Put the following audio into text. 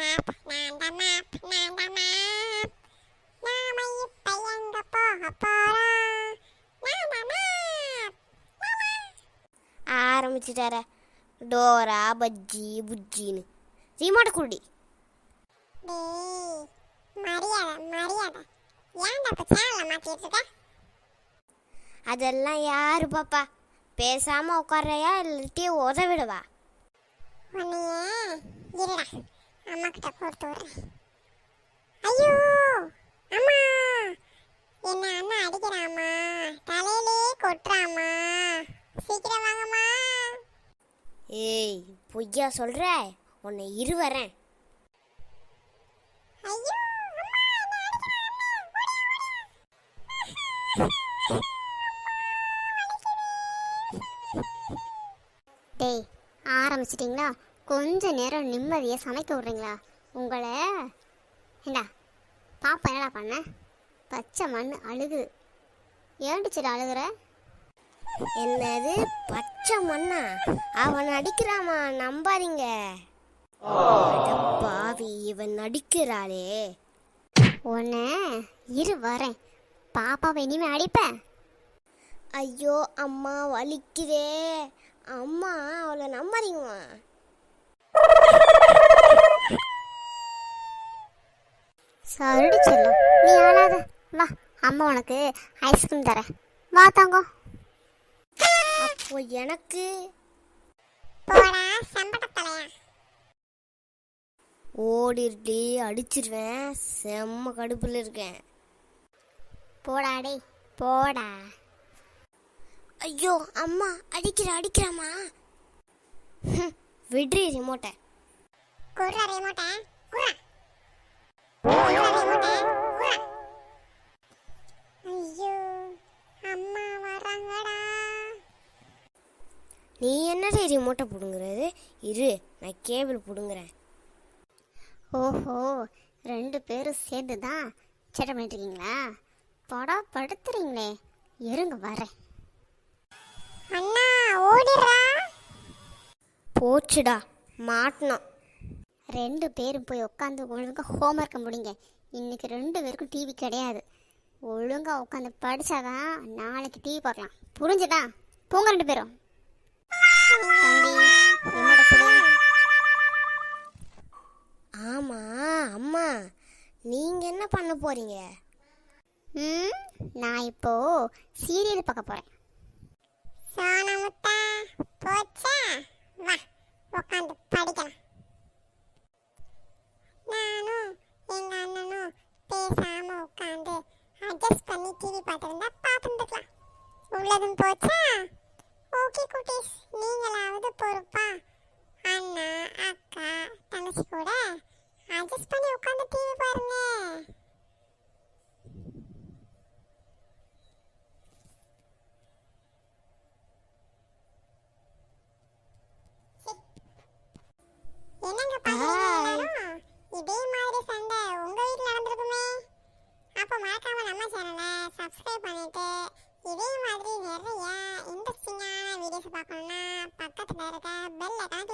Map நான் தான் map நான் தான் மேப் நாம இப்ப எங்க போக போறோம்? நான் தான் மேப் ஆரம்பிச்சிட்டார. டோரா பஜ்ஜி புஜ்ஜின்னு. சீமாட்ட குடி மரியாதை மரியாதை. ஏன்டா இப்ப சேனலை மாத்திட்டு இருக்க? அதெல்லாம் யாரு பாப்பா? பேசாம உட்காரையா இல்லாட்டி உதவிடுவா? உன்னையே இருடா. அம்மா கிட்ட கொடுத்து விடுறேன். ஐயோ அம்மா. என்ன அண்ணா அடிக்கிறாம்மா? தலையிலே கொட்டுறாம்மா. சீக்கிரம் வாங்கம்மா. ஏய் பொய்யா சொல்ற? உன்னை இரு வரேன் ஐயோ. டேய் ஆரம்பிச்சிட்டிங்களா? கொஞ்ச நேரம் நிம்மதியாக சமைக்க விட்றீங்களா? உங்களை? ஏண்டா பாப்பா என்னடா பண்ண? பச்சை மண் அழுகுது. ஏண்டிச்சிட அழுகுற? என்னது பச்சை மண்ணா? அவன் அடிக்கிறாமா நம்பாதீங்க. பாவி இவன் நடிக்கிறாளே. உன்னை இரு வரேன். பாப்பாவை இனிமே அடிப்பேன் ஐயோ அம்மா வலிக்குதே. அம்மா அவளை நம்பாதீங்கம்மா. சருடி செல்லும். நீ ஆளாத. வா அம்மா உனக்கு ஐஸ்கிரீம் தரேன். வா தங்கம். அப்போ எனக்கு போடா சம்பட்டத்தலையா ஓடிருடி அடிச்சிருவேன். செம்ம கடுப்பில் இருக்கேன். போடா டேய் போடா. ஐயோ அம்மா அடிக்கிற அடிக்கிறாமா விட்ரி ரிமோட்டை குர்ரா ரிமோட்டை குர்ரா குர்ரா ரிமோட்டை குர்ரா ஐயோ அம்மா வராங்கடா. நீ என்னடி ரிமோட்டை பிடுங்குறது? இரு நான் கேபிள் பிடுங்குறேன். ஓஹோ ரெண்டு பேரும் சேர்ந்து தான் சேட்டை பண்ணிட்டு இருக்கீங்களா? படம் படுத்துறீங்களே. இருங்க வரேன். அண்ணா ஓடிடுறா. போச்சுடா. மாட்டினோம். ரெண்டு பேரும் போய் உட்காந்து ஒழுங்காக ஹோம்ஒர்க்கை முடிங்க. இன்றைக்கி ரெண்டு பேருக்கும் டிவி கிடையாது. ஒழுங்கா உட்காந்து படிச்சாதான் நாளைக்கு டிவி பார்க்கலாம். புரிஞ்சுதா? போங்க ரெண்டு பேரும். ஆமாம் அம்மா நீங்கள் என்ன பண்ண போகிறீங்க ம் நான் இப்போ சீரியல் பார்க்க போகிறேன் சோனமுத்தா போச்சா? உட்காந்து படிக்கலாம். நானும் எங்க அண்ணனும் பேசாம உட்காந்து அட்ஜஸ்ட் பண்ணி டிவி பார்த்துருந்தா பார்த்துருந்துக்கலாம். உள்ளதும் போச்சா? ஓகே குட்டீஸ் اشتركنا رجاء بلغ عن